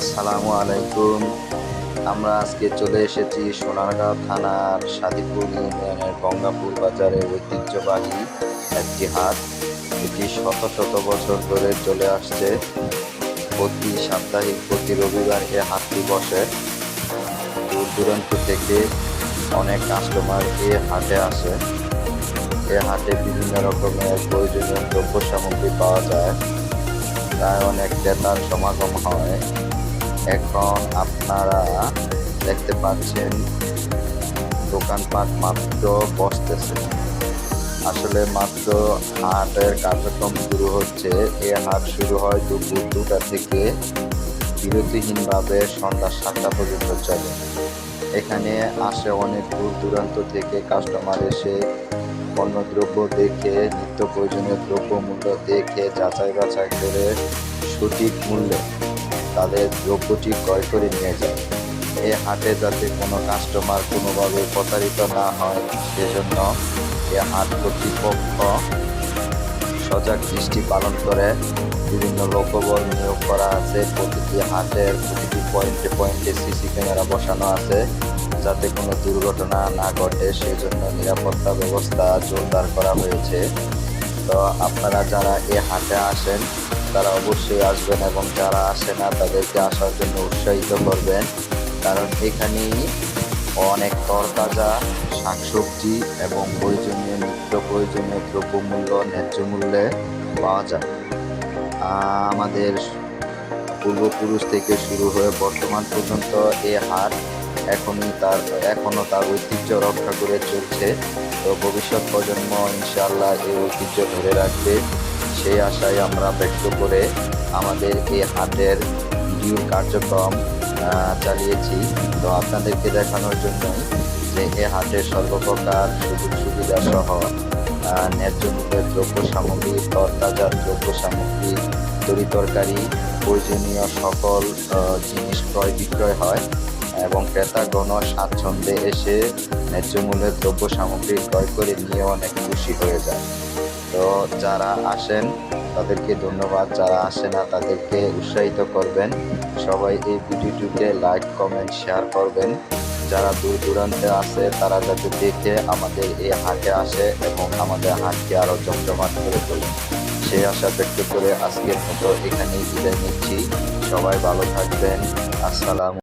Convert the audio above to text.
আসসালামু আলাইকুম। আমরা আজকে চলে এসেছি সোনারগাঁও থানার সাদিপুর ইউনিয়নের গঙ্গাপুর বাজারের ঐতিহ্যবাহী একটি হাট এটি শত শত বছর ধরে চলে আসছে। প্রতি সাপ্তাহিক, প্রতি রবিবার এ হাটটি বসে। দূর দূরান্ত থেকে অনেক কাস্টমার এ হাটে আসে। এ হাটে বিভিন্ন রকমের প্রয়োজনীয় দ্রব্য সামগ্রী পাওয়া যায়। প্রায় অনেক ক্রেতার সমাগম হয়। এখন আপনারা দেখতে পাচ্ছেন দোকানপাট মাত্র বসতেছে। আসলে মাত্র হাটের কার্যক্রম শুরু হচ্ছে। এ হাট শুরু হয় দুপুর দুটা থেকে বিরতিহীনভাবে সন্ধ্যা সাতটা পর্যন্ত চলে। এখানে আসে অনেক দূর দূরান্ত থেকে কাস্টমার এসে পণ্যদ্রব্য দেখে, নিত্য প্রয়োজনীয় দ্রব্য মূল্য দেখে যাচাই বাছাই করে সঠিক মূল্যে তাদের দ্রব্যটি ক্রয় করে নিয়ে যায়। এ হাটে যাতে কোনো কাস্টমার কোনোভাবে প্রতারিত না হয়, সেজন্য এ হাট কর্তৃপক্ষ সজাগ দৃষ্টি পালন করে বিভিন্ন লোকবল নিয়োগ করা আছে। প্রতিটি হাটের প্রতিটি পয়েন্টে পয়েন্টে সিসি ক্যামেরা বসানো আছে যাতে কোনো দুর্ঘটনা না ঘটে সেই জন্য নিরাপত্তা ব্যবস্থা জোরদার করা হয়েছে। তো আপনারা যারা এ হাটে আসেন তারা অবশ্যই আসবেন এবং যারা আসে না, তাদেরকে আসার জন্য উৎসাহিত করবেন। কারণ এখানেই অনেক তরতাজা শাকসবজি এবং প্রয়োজনীয় নিত্য প্রয়োজনীয় দ্রব্যমূল্য, ন্যায্য মূল্যে পাওয়া যায়। আমাদের পূর্বপুরুষ থেকে শুরু হয়ে বর্তমান পর্যন্ত এ হাট এখনই তার, এখনও তার ঐতিহ্য রক্ষা করে চলছে। তো ভবিষ্যৎ প্রজন্ম ইনশাআল্লাহ এই ঐতিহ্য ধরে রাখবে। সেই আশায় আমরা ব্যক্ত করে আমাদের এই হাটের ভিডিওর কার্যক্রম চালিয়েছি। তো আপনাদেরকে দেখানোর জন্যই যে এ হাটের সর্বপ্রকার সুযোগ সুবিধা সহ ন্যায্য মূল্যের দ্রব্য সামগ্রী, তরতাজা দ্রব্য সামগ্রী তরি তরকারি প্রয়োজনীয় সকল জিনিস ক্রয় বিক্রয় হয় এবং ক্রেতাগণ স্বাচ্ছন্দ্যে এসে ন্যায্য মূল্যের দ্রব্য সামগ্রী ক্রয় করে নিয়ে অনেক খুশি হয়ে যায়। তো যারা আসেন, তাদেরকে ধন্যবাদ। যারা আসে না, তাদেরকে উৎসাহিত করবেন। সবাই এই ভিডিওটিকে লাইক, কমেন্ট, শেয়ার করবেন। যারা দূর দূরান্তে আছে, তারা যাতে দেখে আমাদের এই হাটে আসে এবং আমাদের হাটকে আরও জমজমাট করে তোলে। সেই আশা ব্যক্ত করে আজকের মতো এখানেই বিদায় নিচ্ছি। সবাই ভালো থাকবেন। আসসালাম